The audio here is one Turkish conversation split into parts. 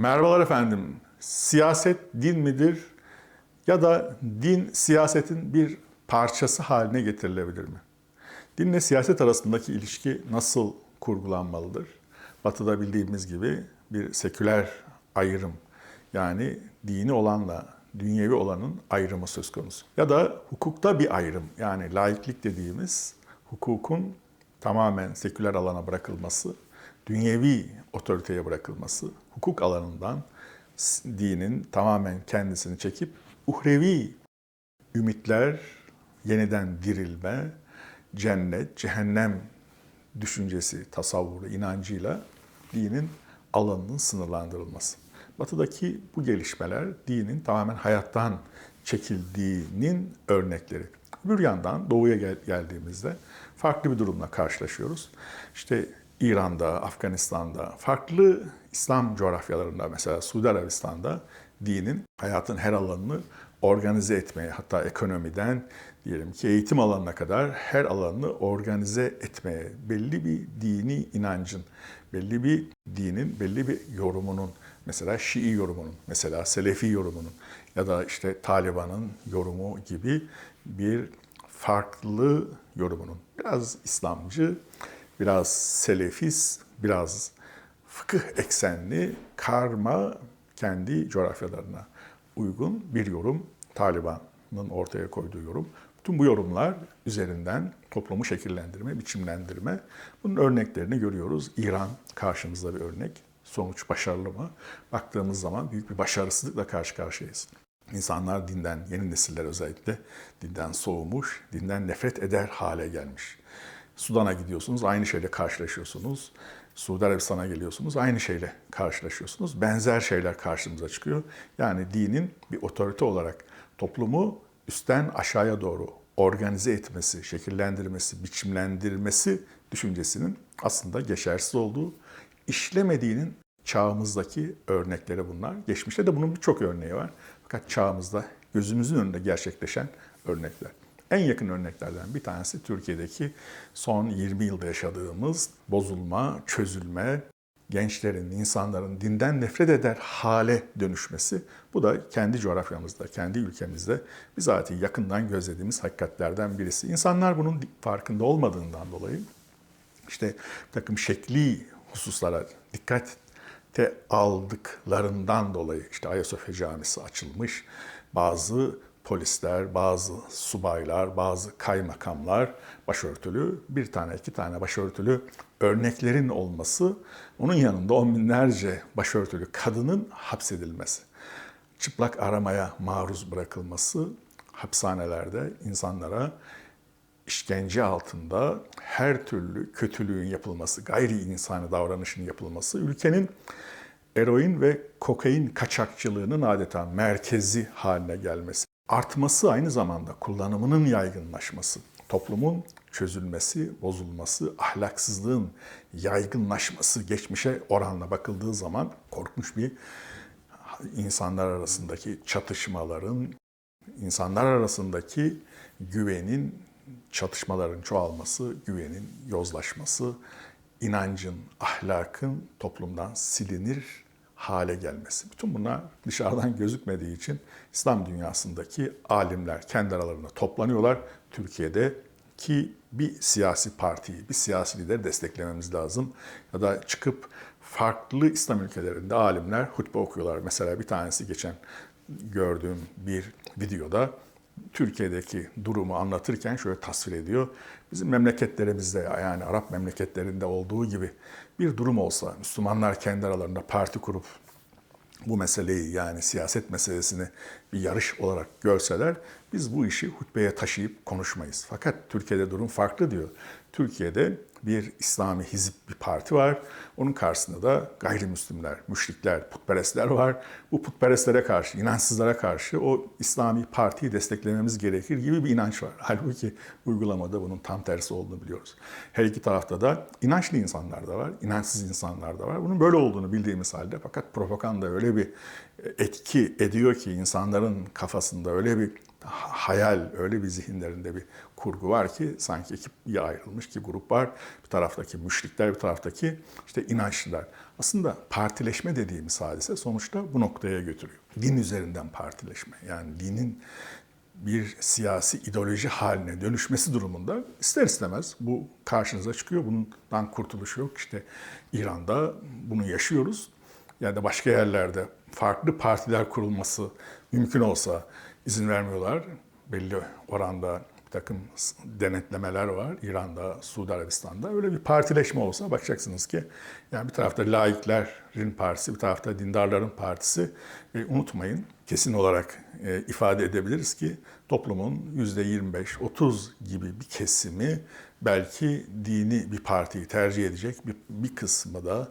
Merhabalar efendim. Siyaset din midir? Ya da din siyasetin bir parçası haline getirilebilir mi? Dinle siyaset arasındaki ilişki nasıl kurgulanmalıdır? Batı'da bildiğimiz gibi bir seküler ayrım yani dini olanla dünyevi olanın ayrımı söz konusu. Ya da hukukta bir ayrım yani laiklik dediğimiz hukukun tamamen seküler alana bırakılması, dünyevi otoriteye bırakılması, hukuk alanından dinin tamamen kendisini çekip uhrevi ümitler, yeniden dirilme, cennet, cehennem düşüncesi, tasavvuru, inancıyla dinin alanının sınırlandırılması. Batı'daki bu gelişmeler dinin tamamen hayattan çekildiğinin örnekleri. Bir yandan doğuya gel- geldiğimizde farklı bir durumla karşılaşıyoruz. İşte İran'da, Afganistan'da, farklı İslam coğrafyalarında mesela Suudi Arabistan'da dinin hayatın her alanını organize etmeye, hatta ekonomiden diyelim ki eğitim alanına kadar her alanını organize etmeye, belli bir dini inancın, belli bir dinin, belli bir yorumunun, mesela Şii yorumunun, mesela Selefi yorumunun ya da işte Taliban'ın yorumu gibi bir farklı yorumunun, biraz İslamcı, biraz Selefist, biraz fıkıh eksenli karma kendi coğrafyalarına uygun bir yorum Taliban'ın ortaya koyduğu yorum. Bütün bu yorumlar üzerinden toplumu şekillendirme, biçimlendirme bunun örneklerini görüyoruz. İran karşımızda bir örnek. Sonuç başarılı mı? Baktığımız zaman büyük bir başarısızlıkla karşı karşıyayız. İnsanlar dinden, yeni nesiller özellikle dinden soğumuş, dinden nefret eder hale gelmiş. Sudan'a gidiyorsunuz, aynı şeyle karşılaşıyorsunuz. Suudi Arabistan'a geliyorsunuz, aynı şeyle karşılaşıyorsunuz. Benzer şeyler karşımıza çıkıyor. Yani dinin bir otorite olarak toplumu üstten aşağıya doğru organize etmesi, şekillendirmesi, biçimlendirmesi düşüncesinin aslında geçersiz olduğu, işlemediğinin çağımızdaki örnekleri bunlar. Geçmişte de bunun birçok örneği var. Fakat çağımızda gözümüzün önünde gerçekleşen örnekler. En yakın örneklerden bir tanesi Türkiye'deki son 20 yılda yaşadığımız bozulma, çözülme, gençlerin, insanların dinden nefret eder hale dönüşmesi. Bu da kendi coğrafyamızda, kendi ülkemizde bizatihi yakından gözlediğimiz hakikatlerden birisi. İnsanlar bunun farkında olmadığından dolayı işte bir takım şekli hususlara dikkate aldıklarından dolayı işte Ayasofya Camisi açılmış, bazı polisler, bazı subaylar, bazı kaymakamlar başörtülü, bir tane iki tane başörtülü örneklerin olması, onun yanında on binlerce başörtülü kadının hapsedilmesi, çıplak aramaya maruz bırakılması, hapishanelerde insanlara işkence altında her türlü kötülüğün yapılması, gayri insani davranışın yapılması, ülkenin eroin ve kokain kaçakçılığının adeta merkezi haline gelmesi, artması aynı zamanda kullanımının yaygınlaşması, toplumun çözülmesi, bozulması, ahlaksızlığın yaygınlaşması geçmişe oranla bakıldığı zaman korkunç bir insanlar arasındaki çatışmaların, insanlar arasındaki güvenin, çatışmaların çoğalması, güvenin yozlaşması, inancın, ahlakın toplumdan silinir hale gelmesi. Bütün bunlar dışarıdan gözükmediği için İslam dünyasındaki alimler kendi aralarında toplanıyorlar. Türkiye'de ki bir siyasi partiyi, bir siyasi lideri desteklememiz lazım. Ya da çıkıp farklı İslam ülkelerinde alimler hutbe okuyorlar. Mesela bir tanesi geçen gördüğüm bir videoda Türkiye'deki durumu anlatırken şöyle tasvir ediyor. Bizim memleketlerimizde yani Arap memleketlerinde olduğu gibi bir durum olsa, Müslümanlar kendi aralarında parti kurup bu meseleyi yani siyaset meselesini bir yarış olarak görseler biz bu işi hutbeye taşıyıp konuşmayız. Fakat Türkiye'de durum farklı diyor. Türkiye'de bir İslami hizip bir parti var. Onun karşısında da gayrimüslimler, müşrikler, putperestler var. Bu putperestlere karşı, inançsızlara karşı o İslami partiyi desteklememiz gerekir gibi bir inanç var. Halbuki uygulamada bunun tam tersi olduğunu biliyoruz. Her iki tarafta da inançlı insanlar da var, inançsız insanlar da var. Bunun böyle olduğunu bildiğimiz halde fakat propaganda öyle bir etki ediyor ki insanların kafasında öyle bir hayal, öyle bir zihinlerinde bir kurgu var ki sanki ikiye ayrılmış ki grup var. Bir taraftaki müşrikler, bir taraftaki işte inançlılar. Aslında partileşme dediğimiz hadise sonuçta bu noktaya götürüyor. Din üzerinden partileşme. Yani dinin bir siyasi ideoloji haline dönüşmesi durumunda ister istemez bu karşınıza çıkıyor. Bundan kurtuluş yok. İşte İran'da bunu yaşıyoruz. Ya da başka yerlerde farklı partiler kurulması mümkün olsa izin vermiyorlar. Belli oranda bir takım denetlemeler var İran'da, Suudi Arabistan'da. Öyle bir partileşme olsa bakacaksınız ki yani bir tarafta laiklerin partisi, bir tarafta dindarların partisi. E, unutmayın kesin olarak e, ifade edebiliriz ki toplumun %25-30 gibi bir kesimi belki dini bir partiyi tercih edecek. Bir, bir kısmı da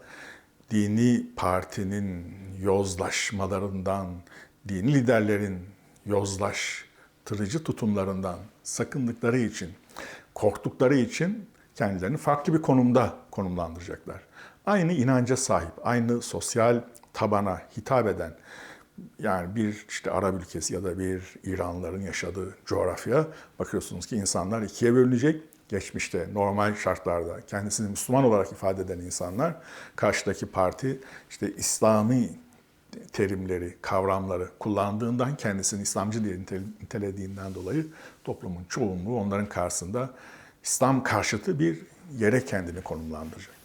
dini partinin yozlaşmalarından, dini liderlerin yozlaştırıcı tutumlarından sakındıkları için, korktukları için kendilerini farklı bir konumda konumlandıracaklar. Aynı inanca sahip, aynı sosyal tabana hitap eden, yani bir işte Arap ülkesi ya da bir İranlıların yaşadığı coğrafya bakıyorsunuz ki insanlar ikiye bölünecek. Geçmişte normal şartlarda kendisini Müslüman olarak ifade eden insanlar karşıdaki parti işte İslami terimleri, kavramları kullandığından kendisini İslamcı diye nitelediğinden dolayı toplumun çoğunluğu onların karşısında İslam karşıtı bir yere kendini konumlandıracak.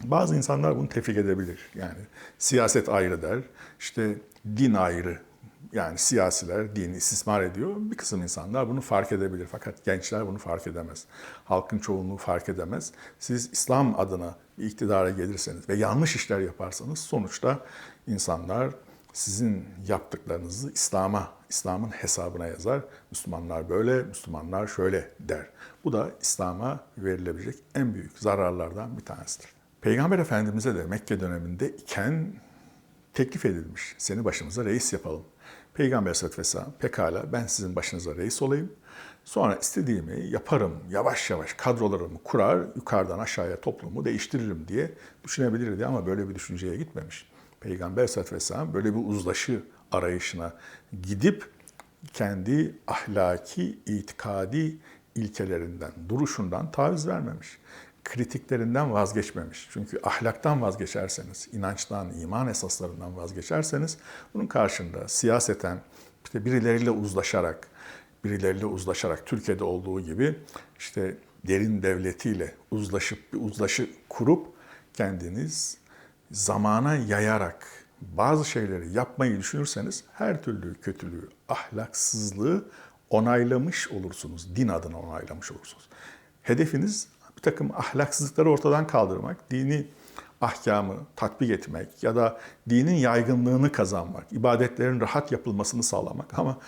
Bazı insanlar bunu tefrik edebilir. Yani siyaset ayrı der, işte din ayrı. Yani siyasiler dini istismar ediyor. Bir kısım insanlar bunu fark edebilir. Fakat gençler bunu fark edemez. Halkın çoğunluğu fark edemez. Siz İslam adına iktidara gelirseniz ve yanlış işler yaparsanız sonuçta insanlar sizin yaptıklarınızı İslam'a, İslam'ın hesabına yazar. Müslümanlar böyle, Müslümanlar şöyle der. Bu da İslam'a verilebilecek en büyük zararlardan bir tanesidir. Peygamber Efendimiz'e de Mekke döneminde iken teklif edilmiş. Seni başımıza reis yapalım. Peygamber Aleyhisselatü Vesselam pekala ben sizin başınıza reis olayım. Sonra istediğimi yaparım, yavaş yavaş kadrolarımı kurar, yukarıdan aşağıya toplumu değiştiririm diye düşünebilirdi ama böyle bir düşünceye gitmemiş. Peygamber Aleyhisselatü Vesselam böyle bir uzlaşı arayışına gidip kendi ahlaki, itikadi ilkelerinden, duruşundan taviz vermemiş. Kritiklerinden vazgeçmemiş. Çünkü ahlaktan vazgeçerseniz, inançtan, iman esaslarından vazgeçerseniz bunun karşında siyaseten işte birileriyle uzlaşarak, birileriyle uzlaşarak Türkiye'de olduğu gibi işte derin devletiyle uzlaşıp bir uzlaşı kurup kendiniz zamana yayarak bazı şeyleri yapmayı düşünürseniz her türlü kötülüğü, ahlaksızlığı onaylamış olursunuz. Din adına onaylamış olursunuz. Hedefiniz bir takım ahlaksızlıkları ortadan kaldırmak, dini ahkamı tatbik etmek ya da dinin yaygınlığını kazanmak, ibadetlerin rahat yapılmasını sağlamak ama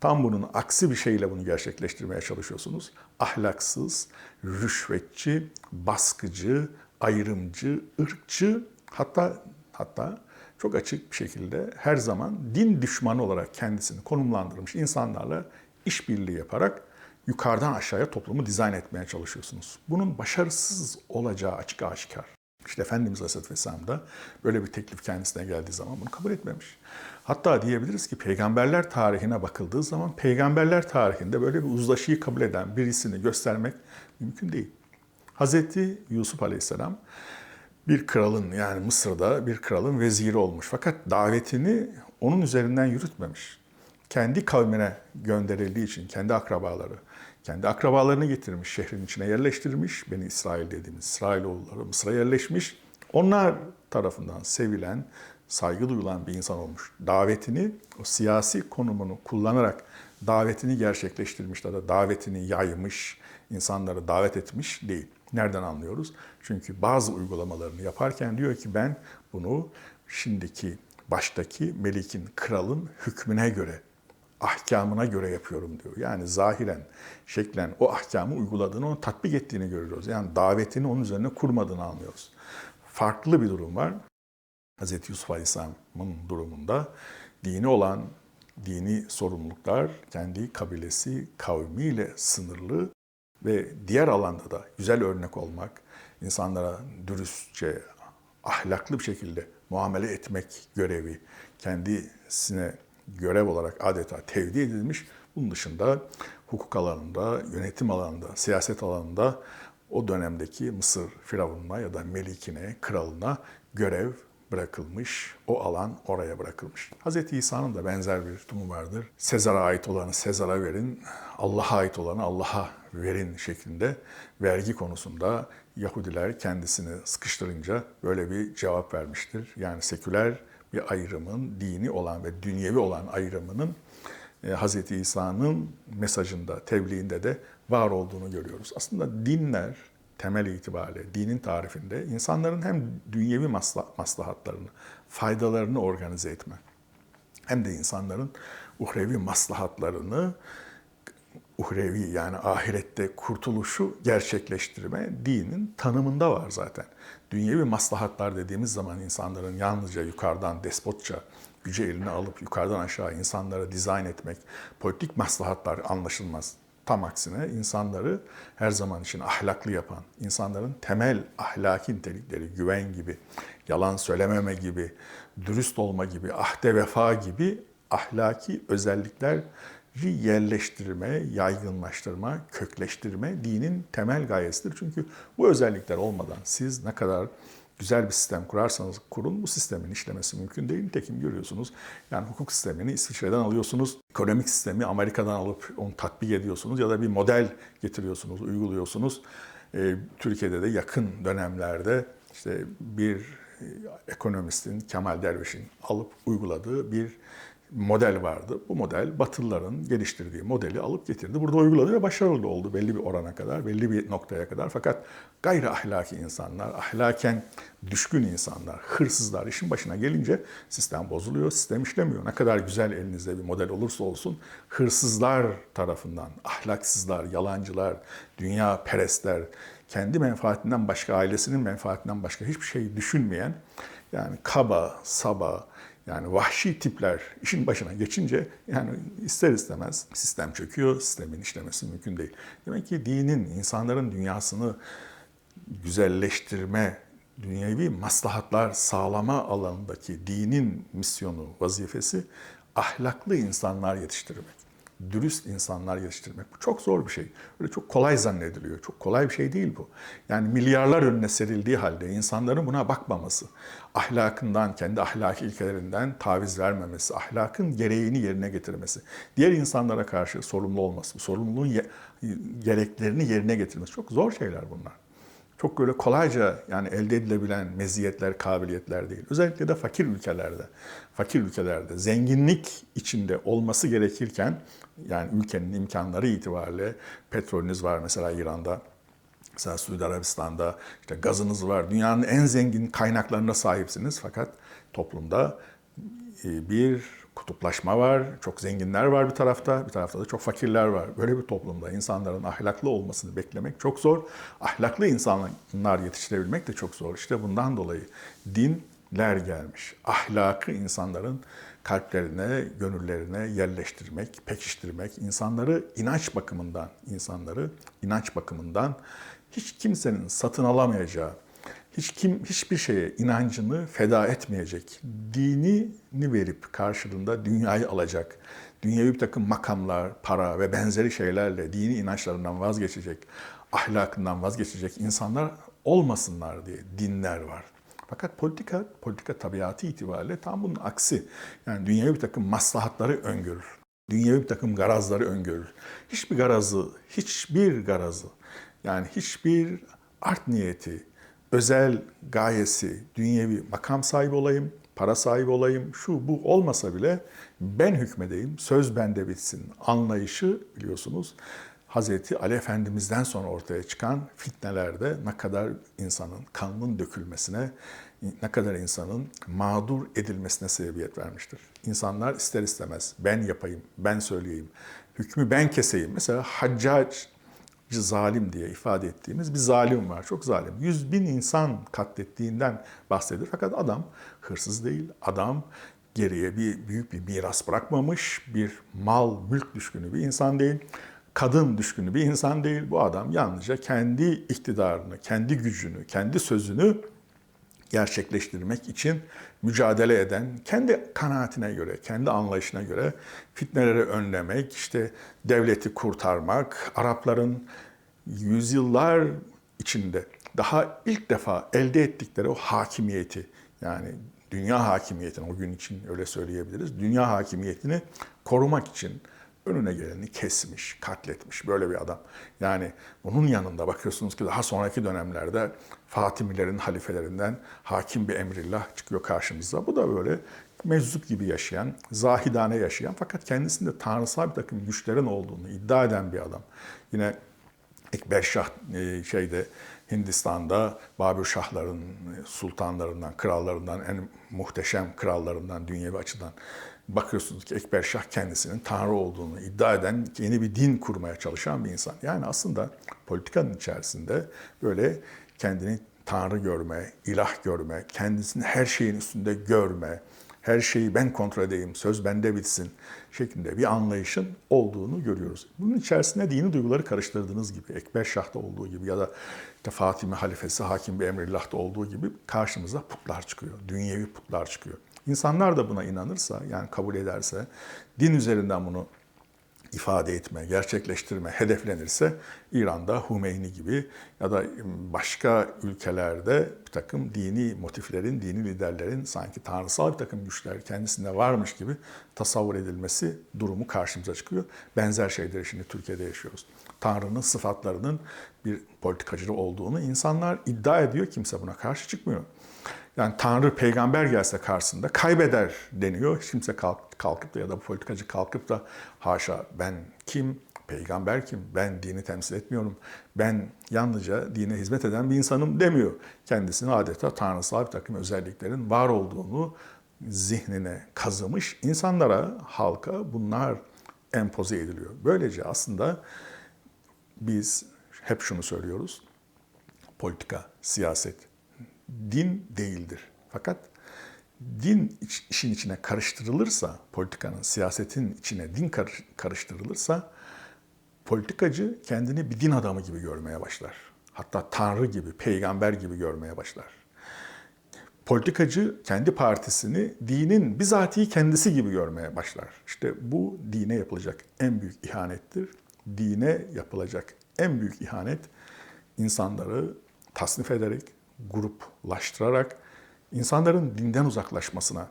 tam bunun aksi bir şeyle bunu gerçekleştirmeye çalışıyorsunuz. Ahlaksız, rüşvetçi, baskıcı, ayrımcı, ırkçı Hatta hatta çok açık bir şekilde her zaman din düşmanı olarak kendisini konumlandırmış insanlarla işbirliği yaparak yukarıdan aşağıya toplumu dizayn etmeye çalışıyorsunuz. Bunun başarısız olacağı açık aşikar. İşte Efendimiz Aleyhisselatü Vesselam da böyle bir teklif kendisine geldiği zaman bunu kabul etmemiş. Hatta diyebiliriz ki peygamberler tarihine bakıldığı zaman peygamberler tarihinde böyle bir uzlaşıyı kabul eden birisini göstermek mümkün değil. Hazreti Yusuf Aleyhisselam bir kralın yani Mısır'da bir kralın veziri olmuş. Fakat davetini onun üzerinden yürütmemiş. Kendi kavmine gönderildiği için kendi akrabaları, kendi akrabalarını getirmiş, şehrin içine yerleştirmiş. Beni İsrail dediğimiz İsrailoğulları Mısır'a yerleşmiş. Onlar tarafından sevilen, saygı duyulan bir insan olmuş. Davetini, o siyasi konumunu kullanarak davetini gerçekleştirmiş ya da davetini yaymış, insanları davet etmiş değil. Nereden anlıyoruz? Çünkü bazı uygulamalarını yaparken diyor ki ben bunu şimdiki baştaki melikin, kralın hükmüne göre, ahkamına göre yapıyorum diyor. Yani zahiren, şeklen o ahkamı uyguladığını, onu tatbik ettiğini görüyoruz. Yani davetini onun üzerine kurmadığını anlıyoruz. Farklı bir durum var. Hz. Yusuf Aleyhisselam'ın durumunda dini olan dini sorumluluklar kendi kabilesi, kavmiyle sınırlı ve diğer alanda da güzel örnek olmak, insanlara dürüstçe, ahlaklı bir şekilde muamele etmek görevi kendisine görev olarak adeta tevdi edilmiş. Bunun dışında hukuk alanında, yönetim alanında, siyaset alanında o dönemdeki Mısır firavununa ya da melikine, kralına görev bırakılmış. O alan oraya bırakılmış. Hz. İsa'nın da benzer bir tutumu vardır. Sezar'a ait olanı Sezar'a verin, Allah'a ait olanı Allah'a verin şeklinde vergi konusunda Yahudiler kendisini sıkıştırınca böyle bir cevap vermiştir. Yani seküler bir ayrımın, dini olan ve dünyevi olan ayrımının e, Hz. İsa'nın mesajında, tebliğinde de var olduğunu görüyoruz. Aslında dinler temel itibariyle dinin tarifinde insanların hem dünyevi masla- maslahatlarını, faydalarını organize etme hem de insanların uhrevi maslahatlarını uhrevi yani ahirette kurtuluşu gerçekleştirme dinin tanımında var zaten. Dünyevi maslahatlar dediğimiz zaman insanların yalnızca yukarıdan despotça gücü eline alıp yukarıdan aşağı insanları dizayn etmek, politik maslahatlar anlaşılmaz. Tam aksine insanları her zaman için ahlaklı yapan, insanların temel ahlaki nitelikleri, güven gibi, yalan söylememe gibi, dürüst olma gibi, ahde vefa gibi ahlaki özellikler yerleştirme, yaygınlaştırma, kökleştirme dinin temel gayesidir. Çünkü bu özellikler olmadan siz ne kadar güzel bir sistem kurarsanız kurun bu sistemin işlemesi mümkün değil. Nitekim görüyorsunuz yani hukuk sistemini İsviçre'den alıyorsunuz, ekonomik sistemi Amerika'dan alıp onu tatbik ediyorsunuz ya da bir model getiriyorsunuz, uyguluyorsunuz. Ee, Türkiye'de de yakın dönemlerde işte bir e, ekonomistin Kemal Derviş'in alıp uyguladığı bir model vardı. Bu model Batılıların geliştirdiği modeli alıp getirdi. Burada uyguladı ve başarılı oldu belli bir orana kadar, belli bir noktaya kadar. Fakat gayri ahlaki insanlar, ahlaken düşkün insanlar, hırsızlar işin başına gelince sistem bozuluyor, sistem işlemiyor. Ne kadar güzel elinizde bir model olursa olsun hırsızlar tarafından, ahlaksızlar, yalancılar, dünya perestler, kendi menfaatinden başka, ailesinin menfaatinden başka hiçbir şey düşünmeyen, yani kaba, saba, yani vahşi tipler işin başına geçince yani ister istemez sistem çöküyor, sistemin işlemesi mümkün değil. Demek ki dinin insanların dünyasını güzelleştirme, dünyevi maslahatlar sağlama alanındaki dinin misyonu, vazifesi ahlaklı insanlar yetiştirmek dürüst insanlar yetiştirmek. Bu çok zor bir şey. Öyle çok kolay zannediliyor. Çok kolay bir şey değil bu. Yani milyarlar önüne serildiği halde insanların buna bakmaması, ahlakından, kendi ahlaki ilkelerinden taviz vermemesi, ahlakın gereğini yerine getirmesi, diğer insanlara karşı sorumlu olması, sorumluluğun gereklerini yerine getirmesi çok zor şeyler bunlar çok böyle kolayca yani elde edilebilen meziyetler, kabiliyetler değil. Özellikle de fakir ülkelerde, fakir ülkelerde zenginlik içinde olması gerekirken yani ülkenin imkanları itibariyle petrolünüz var mesela İran'da, mesela Suudi Arabistan'da işte gazınız var. Dünyanın en zengin kaynaklarına sahipsiniz fakat toplumda e, bir kutuplaşma var, çok zenginler var bir tarafta, bir tarafta da çok fakirler var. Böyle bir toplumda insanların ahlaklı olmasını beklemek çok zor. Ahlaklı insanlar yetiştirebilmek de çok zor. İşte bundan dolayı dinler gelmiş. Ahlakı insanların kalplerine, gönüllerine yerleştirmek, pekiştirmek, insanları inanç bakımından, insanları inanç bakımından hiç kimsenin satın alamayacağı, hiç kim hiçbir şeye inancını feda etmeyecek, dinini verip karşılığında dünyayı alacak, dünyevi bir takım makamlar, para ve benzeri şeylerle dini inançlarından vazgeçecek, ahlakından vazgeçecek insanlar olmasınlar diye dinler var. Fakat politika, politika tabiatı itibariyle tam bunun aksi. Yani dünyevi bir takım maslahatları öngörür. Dünyevi bir takım garazları öngörür. Hiçbir garazı, hiçbir garazı, yani hiçbir art niyeti, özel gayesi, dünyevi makam sahibi olayım, para sahibi olayım, şu bu olmasa bile ben hükmedeyim, söz bende bitsin anlayışı biliyorsunuz. Hazreti Ali Efendimiz'den sonra ortaya çıkan fitnelerde ne kadar insanın kanının dökülmesine, ne kadar insanın mağdur edilmesine sebebiyet vermiştir. İnsanlar ister istemez ben yapayım, ben söyleyeyim, hükmü ben keseyim. Mesela Haccac zalim diye ifade ettiğimiz bir zalim var. Çok zalim. Yüz bin insan katlettiğinden bahsedilir. Fakat adam hırsız değil. Adam geriye bir büyük bir miras bırakmamış. Bir mal, mülk düşkünü bir insan değil. Kadın düşkünü bir insan değil. Bu adam yalnızca kendi iktidarını, kendi gücünü, kendi sözünü gerçekleştirmek için mücadele eden, kendi kanaatine göre, kendi anlayışına göre fitneleri önlemek, işte devleti kurtarmak, Arapların yüzyıllar içinde daha ilk defa elde ettikleri o hakimiyeti, yani dünya hakimiyetini, o gün için öyle söyleyebiliriz, dünya hakimiyetini korumak için önüne geleni kesmiş, katletmiş böyle bir adam. Yani bunun yanında bakıyorsunuz ki daha sonraki dönemlerde Fatimilerin halifelerinden hakim bir emrillah çıkıyor karşımıza. Bu da böyle meczup gibi yaşayan, zahidane yaşayan fakat kendisinde tanrısal bir takım güçlerin olduğunu iddia eden bir adam. Yine Ekber Şah e, şeyde Hindistan'da Babür Şahların sultanlarından, krallarından, en muhteşem krallarından dünyevi açıdan bakıyorsunuz ki Ekber Şah kendisinin Tanrı olduğunu iddia eden, yeni bir din kurmaya çalışan bir insan. Yani aslında politikanın içerisinde böyle kendini Tanrı görme, ilah görme, kendisini her şeyin üstünde görme, her şeyi ben kontrol edeyim, söz bende bitsin şeklinde bir anlayışın olduğunu görüyoruz. Bunun içerisinde dini duyguları karıştırdığınız gibi, Ekber Şah'ta olduğu gibi ya da işte Fatime halifesi Hakim bir Emrillah'ta olduğu gibi karşımıza putlar çıkıyor, dünyevi putlar çıkıyor. İnsanlar da buna inanırsa, yani kabul ederse, din üzerinden bunu ifade etme, gerçekleştirme hedeflenirse İran'da Hümeyni gibi ya da başka ülkelerde bir takım dini motiflerin, dini liderlerin sanki tanrısal bir takım güçler kendisinde varmış gibi tasavvur edilmesi durumu karşımıza çıkıyor. Benzer şeyleri şimdi Türkiye'de yaşıyoruz. Tanrı'nın sıfatlarının bir politikacı olduğunu insanlar iddia ediyor. Kimse buna karşı çıkmıyor. Yani Tanrı peygamber gelse karşısında kaybeder deniyor. Kimse kalk, kalkıp da ya da politikacı kalkıp da haşa ben kim, peygamber kim, ben dini temsil etmiyorum, ben yalnızca dine hizmet eden bir insanım demiyor. Kendisini adeta tanrısal bir takım özelliklerin var olduğunu zihnine kazımış insanlara, halka bunlar empoze ediliyor. Böylece aslında biz hep şunu söylüyoruz. Politika, siyaset, din değildir. Fakat din işin içine karıştırılırsa, politikanın, siyasetin içine din karıştırılırsa, politikacı kendini bir din adamı gibi görmeye başlar. Hatta tanrı gibi, peygamber gibi görmeye başlar. Politikacı kendi partisini dinin bizatihi kendisi gibi görmeye başlar. İşte bu dine yapılacak en büyük ihanettir. Dine yapılacak en büyük ihanet insanları tasnif ederek, gruplaştırarak insanların dinden uzaklaşmasına,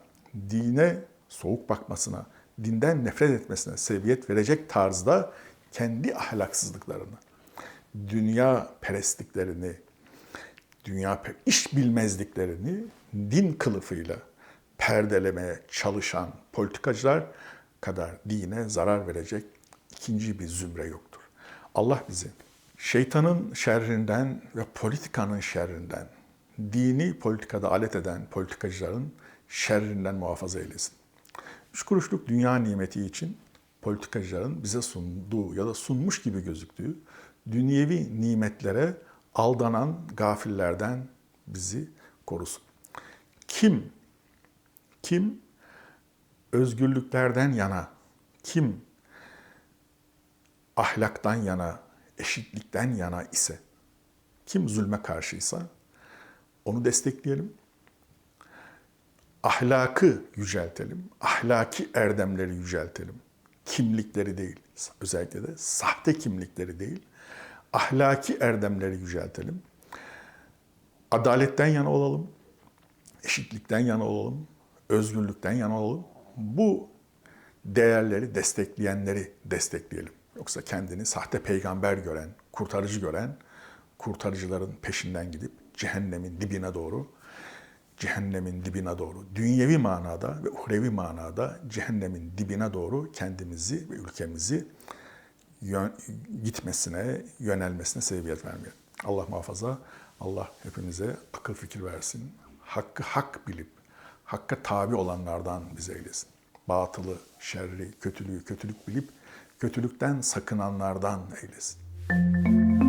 dine soğuk bakmasına, dinden nefret etmesine sebebiyet verecek tarzda kendi ahlaksızlıklarını, dünya perestliklerini, dünya iş bilmezliklerini din kılıfıyla perdelemeye çalışan politikacılar kadar dine zarar verecek ikinci bir zümre yoktur. Allah bizi şeytanın şerrinden ve politikanın şerrinden, dini politikada alet eden politikacıların şerrinden muhafaza eylesin. Üç kuruşluk dünya nimeti için politikacıların bize sunduğu ya da sunmuş gibi gözüktüğü dünyevi nimetlere aldanan gafillerden bizi korusun. Kim, kim özgürlüklerden yana, kim ahlaktan yana, eşitlikten yana ise, kim zulme karşıysa onu destekleyelim. Ahlakı yüceltelim, ahlaki erdemleri yüceltelim. Kimlikleri değil, özellikle de sahte kimlikleri değil, ahlaki erdemleri yüceltelim. Adaletten yana olalım, eşitlikten yana olalım, özgürlükten yana olalım. Bu değerleri destekleyenleri destekleyelim. Yoksa kendini sahte peygamber gören, kurtarıcı gören, kurtarıcıların peşinden gidip cehennemin dibine doğru, cehennemin dibine doğru, dünyevi manada ve uhrevi manada cehennemin dibine doğru kendimizi ve ülkemizi yön, gitmesine, yönelmesine sebebiyet vermeyelim. Allah muhafaza, Allah hepimize akıl fikir versin. Hakkı hak bilip, hakka tabi olanlardan bize eylesin. Batılı, şerri, kötülüğü kötülük bilip, kötülükten sakınanlardan eylesin.